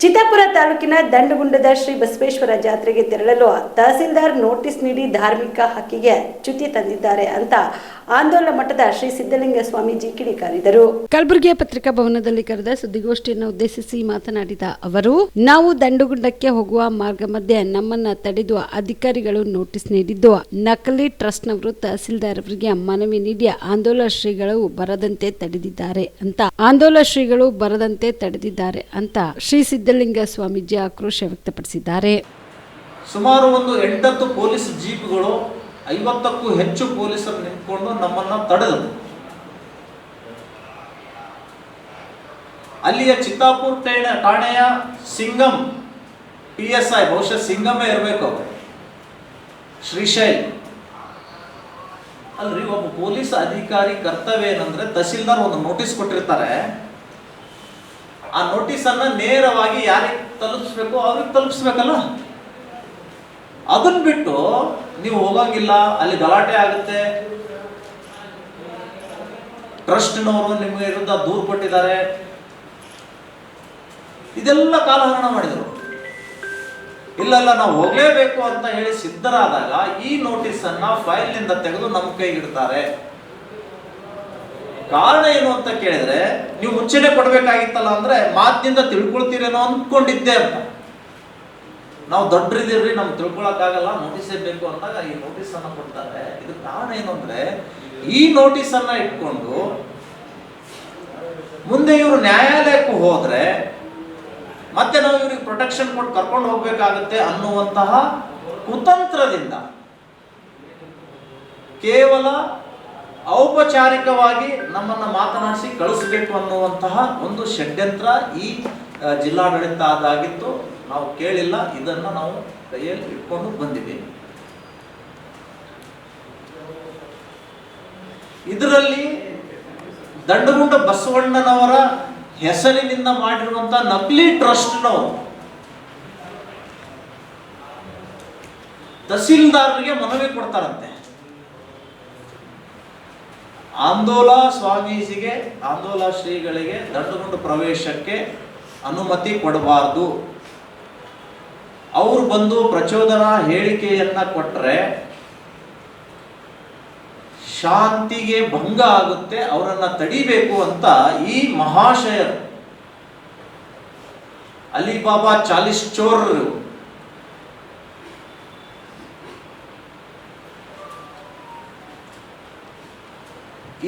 ಚಿತ್ತಾಪುರ ತಾಲೂಕಿನ ದಂಡಗುಂಡದ ಶ್ರೀ ಬಸವೇಶ್ವರ ಜಾತ್ರೆಗೆ ತೆರಳಲು ತಹಸೀಲ್ದಾರ್ ನೋಟಿಸ್ ನೀಡಿ ಧಾರ್ಮಿಕ ಹಕ್ಕಿಗೆ ಚ್ಯುತಿ ತಂದಿದ್ದಾರೆ ಅಂತ ಆಂದೋಲನ ಮಠದ ಶ್ರೀ ಸಿದ್ದಲಿಂಗ ಸ್ವಾಮೀಜಿ ಕಿಡಿಕಾರಿದರು. ಕಲಬುರಗಿಯ ಪತ್ರಿಕಾ ಭವನದಲ್ಲಿ ಕರೆದ ಸುದ್ದಿಗೋಷ್ಠಿಯನ್ನು ಉದ್ದೇಶಿಸಿ ಮಾತನಾಡಿದ ಅವರು ನಾವು ದಂಡುಗುಂಡಕ್ಕೆ ಹೋಗುವ ಮಾರ್ಗ ಮಧ್ಯೆ ನಮ್ಮನ್ನ ತಡೆದು ಅಧಿಕಾರಿಗಳು ನೋಟಿಸ್ ನೀಡಿದ್ದು ನಕಲಿ ಟ್ರಸ್ಟ್ನವರು ತಹಸೀಲ್ದಾರ್ ಅವರಿಗೆ ಮನವಿ ನೀಡಿ ಆಂದೋಲನ ಶ್ರೀಗಳು ಬರದಂತೆ ತಡೆದಿದ್ದಾರೆ ಅಂತ ಆಂದೋಲನ ಶ್ರೀಗಳು ಬರದಂತೆ ತಡೆದಿದ್ದಾರೆ ಅಂತ ಶ್ರೀ ಸಿದ್ದಲಿಂಗ ಸ್ವಾಮೀಜಿ ಆಕ್ರೋಶ ವ್ಯಕ್ತಪಡಿಸಿದ್ದಾರೆ. ಸುಮಾರು ಒಂದು ಎಂಟತ್ತು ಪೊಲೀಸ್ ಜೀಪ್ಗಳು ಐವತ್ತಕ್ಕೂ ಹೆಚ್ಚು ಪೊಲೀಸರು ನಿಂತ್ಕೊಂಡು ನಮ್ಮನ್ನ ತಡೆದರು. ಅಲ್ಲಿಯ ಚಿತ್ತಾಪುರ್ ಠಾಣೆ ಠಾಣೆಯ ಸಿಂಗಂ ಪಿ ಎಸ್ ಐ, ಬಹುಶಃ ಸಿಂಗಮೇ ಇರಬೇಕು ಶ್ರೀಶೈಲ್. ಅಲ್ರಿ, ಒಬ್ಬ ಪೊಲೀಸ್ ಅಧಿಕಾರಿ ಕರ್ತವ್ಯ ಏನಂದ್ರೆ ತಹಸೀಲ್ದಾರ್ ಒಂದು ನೋಟಿಸ್ ಕೊಟ್ಟಿರ್ತಾರೆ. ಆ ನೋಟಿಸ್ ಅನ್ನ ನೇರವಾಗಿ ಯಾರಿಗೆ ತಲುಪಿಸ್ಬೇಕು, ಅವ್ರಿಗೆ ತಲುಪಿಸ್ಬೇಕಲ್ಲ? ಅದನ್ನ ಬಿಟ್ಟು ನೀವು ಹೋಗಂಗಿಲ್ಲ, ಅಲ್ಲಿ ಗಲಾಟೆ ಆಗುತ್ತೆ. ಟ್ರಸ್ಟ್ನವರು ನಿಮಗೆ ವಿರುದ್ಧ ದೂರು ಕೊಟ್ಟಿದ್ದಾರೆ. ಇದೆಲ್ಲ ಕಾಲಹರಣ ಮಾಡಿದರು. ಇಲ್ಲ ಇಲ್ಲ ನಾವು ಹೋಗಲೇಬೇಕು ಅಂತ ಹೇಳಿ ಸಿದ್ಧರಾದಾಗ ಈ ನೋಟಿಸ್ ಅನ್ನ ಫೈಲ್ನಿಂದ ತೆಗೆದು ನಮ್ಮ ಕೈಗಿಡ್ತಾರೆ ಕಾರಣ ಏನು ಅಂತ ಕೇಳಿದ್ರೆ, ನೀವು ಮುಂಚೆನೆ ಕೊಡ್ಬೇಕಾಗಿತ್ತಲ್ಲ ಅಂದ್ರೆ ಮಾತಿನಿಂದ ತಿಳ್ಕೊಳ್ತೀರೇನೋ ಅನ್ಕೊಂಡಿದ್ದೆ ಅಂತ. ನಾವು ದೊಡ್ಡರಿದ್ದೀವ್ರಿ ನಮ್ಗೆ ತಿಳ್ಕೊಳಕ್ಕಾಗಲ್ಲ ನೋಟಿಸ್ ಬೇಕು ಅಂದಾಗ ಈ ನೋಟಿಸ್ ಅನ್ನ ಕೊಡ್ತಾರೆ. ಇದು ಕಾರಣ ಏನು ಅಂದ್ರೆ, ಈ ನೋಟಿಸ್ ಅನ್ನ ಇಟ್ಕೊಂಡು ಮುಂದೆ ಇವರು ನ್ಯಾಯಾಲಯಕ್ಕೂ ಹೋದ್ರೆ ಮತ್ತೆ ನಾವು ಇವ್ರಿಗೆ ಪ್ರೊಟೆಕ್ಷನ್ ಕೊಟ್ಟು ಕರ್ಕೊಂಡು ಹೋಗ್ಬೇಕಾಗತ್ತೆ ಅನ್ನುವಂತಹ ಕುತಂತ್ರದಿಂದ ಕೇವಲ ಔಪಚಾರಿಕವಾಗಿ ನಮ್ಮನ್ನ ಮಾತನಾಡಿಸಿ ಕಳಿಸಬೇಕು ಅನ್ನುವಂತಹ ಒಂದು ಷಡ್ಯಂತ್ರ ಈ ಜಿಲ್ಲಾಡಳಿತ ಅದಾಗಿತ್ತು ನಾವು ಕೇಳಿಲ್ಲ. ಇದನ್ನು ನಾವು ಕೈಯಲ್ಲಿ ಇಟ್ಕೊಂಡು ಬಂದಿದ್ದೀವಿ. ಇದರಲ್ಲಿ ದಂಡಗುಂಡ ಬಸವಣ್ಣನವರ ಹೆಸರಿನಿಂದ ಮಾಡಿರುವಂತ ನಕಲಿ ಟ್ರಸ್ಟ್ನವರು ತಹಸೀಲ್ದಾರರಿಗೆ ಮನವಿ ಕೊಡ್ತಾರಂತೆ. ಆಂದೋಲ ಸ್ವಾಮೀಜಿಗೆ, ಆಂದೋಲ ಶ್ರೀಗಳಿಗೆ ದಂಡಗುಂಡ ಪ್ರವೇಶಕ್ಕೆ ಅನುಮತಿ ಕೊಡಬಾರದು. ಅವ್ರು ಬಂದು ಪ್ರಚೋದನಾ ಹೇಳಿಕೆಯನ್ನ ಕೊಟ್ಟರೆ ಶಾಂತಿಗೆ ಭಂಗ ಆಗುತ್ತೆ, ಅವರನ್ನ ತಡಿಬೇಕು ಅಂತ ಈ ಮಹಾಶಯರು. ಅಲಿಬಾಬಾ ಚಾಲಿಸ್ ಚೋರರು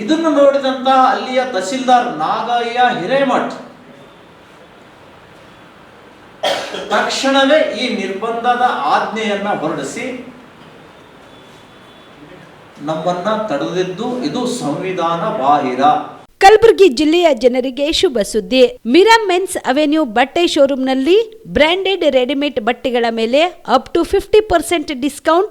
ಇದನ್ನು ನೋಡಿದಂತ ಅಲ್ಲಿಯ ತಹಸೀಲ್ದಾರ್ ನಾಗಯ್ಯ ಹಿರೇಮಠ್. ತಕ್ಷಣವೇ ಈ ನಿರ್ಬಂಧದ ಆಜ್ಞೆಯನ್ನು ಹೊರಡಿಸಿ ನಮ್ಮನ್ನ ತಡೆದಿದ್ದು ಇದು ಸಂವಿಧಾನ ಬಾಹಿರ. ಕಲಬುರಗಿ ಜಿಲ್ಲೆಯ ಜನರಿಗೆ ಶುಭ ಸುದ್ದಿ. ಮಿರಾ ಮೆನ್ಸ್ ಅವೆನ್ಯೂ ಬಟ್ಟೆ ಶೋರೂಮ್ನಲ್ಲಿ ಬ್ರಾಂಡೆಡ್ ರೆಡಿಮೇಡ್ ಬಟ್ಟೆಗಳ ಮೇಲೆ up to fifty percent discount